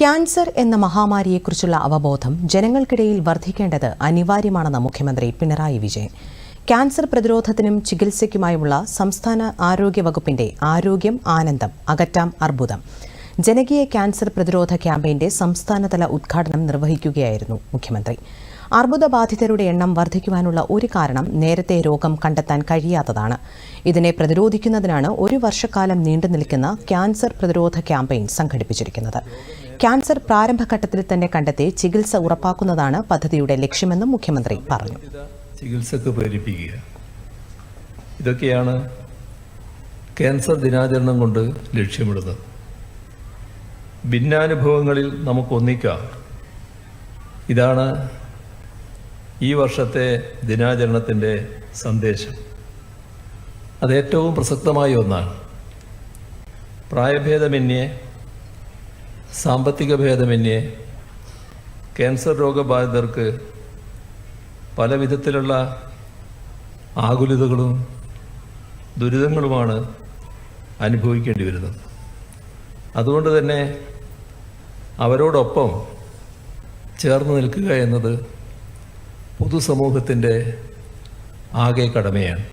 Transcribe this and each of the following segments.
Cancer എന്ന മഹാമാരിയെക്കുറിച്ചുള്ള അവബോധം ജനങ്ങൾക്കിടയിൽ വർദ്ധിക്കേണ്ടത് അനിവാര്യമാണെന്ന് മുഖ്യമന്ത്രി പിണറായി വിജയൻ. ക്യാൻസർ പ്രതിരോധത്തിനും ചികിത്സയ്ക്കുമായുള്ള സംസ്ഥാന ആരോഗ്യ വകുപ്പിന്റെ ആരോഗ്യം ആനന്ദം അകറ്റാം അർബുദം. ജനകീയ ക്യാൻസർ പ്രതിരോധ ക്യാമ്പയിന്റെ സംസ്ഥാനതല ഉദ്ഘാടനം നിർവഹിക്കുകയായിരുന്നു മുഖ്യമന്ത്രി. അർബുദബാധിതരുടെ എണ്ണം വർദ്ധിക്കുവാനുള്ള ഒരു കാരണം നേരത്തെ രോഗം കണ്ടെത്താൻ കഴിയാത്തതാണ്. ഇതിനെ പ്രതിരോധിക്കുന്നതിനാണ് ഒരു വർഷക്കാലം നീണ്ടു നിൽക്കുന്ന ക്യാൻസർ പ്രതിരോധ ക്യാമ്പയിൻ സംഘടിപ്പിച്ചിരിക്കുന്നത്. ക്യാൻസർ പ്രാരംഭഘട്ടത്തിൽ തന്നെ കണ്ടെത്തി ചികിത്സ ഉറപ്പാക്കുന്നതാണ് പദ്ധതിയുടെ ലക്ഷ്യമെന്നും മുഖ്യമന്ത്രി പറഞ്ഞു. ചികിത്സക്ക് പ്രേരിപ്പിക്കുക. ഇതൊക്കെയാണ് ക്യാൻസർ ദിനാചരണം കൊണ്ട് ലക്ഷ്യമിടുന്നത്. ഭിന്നാനുഭവങ്ങളിൽ നമുക്ക് ഒന്നിക്കാം. ഇതാണ് ഈ വർഷത്തെ ദിനാചരണത്തിന്റെ സന്ദേശം. അതേറ്റവും പ്രസക്തമായ ഒന്നാണ്. പ്രായഭേദമന്യേ സാമ്പത്തിക ഭേദമന്യേ ക്യാൻസർ രോഗബാധിതർക്ക് പല വിധത്തിലുള്ള ആകുലതകളും ദുരിതങ്ങളുമാണ് അനുഭവിക്കേണ്ടി വരുന്നത്. അതുകൊണ്ട് തന്നെ അവരോടൊപ്പം ചേർന്ന് നിൽക്കുക എന്നത് പൊതുസമൂഹത്തിന്റെ ആകെ കടമയാണ്.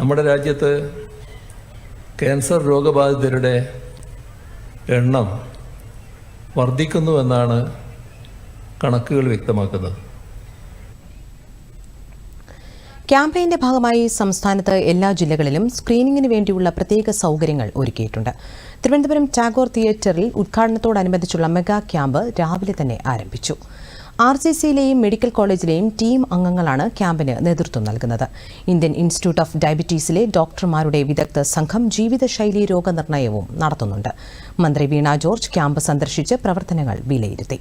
നമ്മുടെ രാജ്യത്ത് ക്യാൻസർ രോഗബാധിതരുടെ എണ്ണം വർദ്ധിക്കുന്നുവെന്നാണ് കണക്കുകൾ വ്യക്തമാക്കുന്നത്. ക്യാമ്പയിന്റെ ഭാഗമായി സംസ്ഥാനത്ത് എല്ലാ ജില്ലകളിലും സ്ക്രീനിംഗിന് വേണ്ടിയുള്ള പ്രത്യേക സൗകര്യങ്ങൾ ഒരുക്കിയിട്ടുണ്ട്. തിരുവനന്തപുരം ടാഗോർ തിയേറ്ററിൽ ഉദ്ഘാടനത്തോടനുബന്ധിച്ചുള്ള മെഗാ ക്യാമ്പ് രാവിലെ തന്നെ ആരംഭിച്ചു. ആർ സി സിയിലെയും മെഡിക്കൽ കോളേജിലെയും ടീം അംഗങ്ങളാണ് ക്യാമ്പിന് നേതൃത്വം നൽകുന്നത്. ഇന്ത്യൻ ഇൻസ്റ്റിറ്റ്യൂട്ട് ഓഫ് ഡയബറ്റീസിലെ ഡോക്ടർമാരുടെ വിദഗ്ധ സംഘം ജീവിതശൈലി രോഗനിർണയവും നടത്തുന്നുണ്ട്. മന്ത്രി വീണ ജോർജ് ക്യാമ്പ് സന്ദർശിച്ച് പ്രവർത്തനങ്ങൾ വിലയിരുത്തി.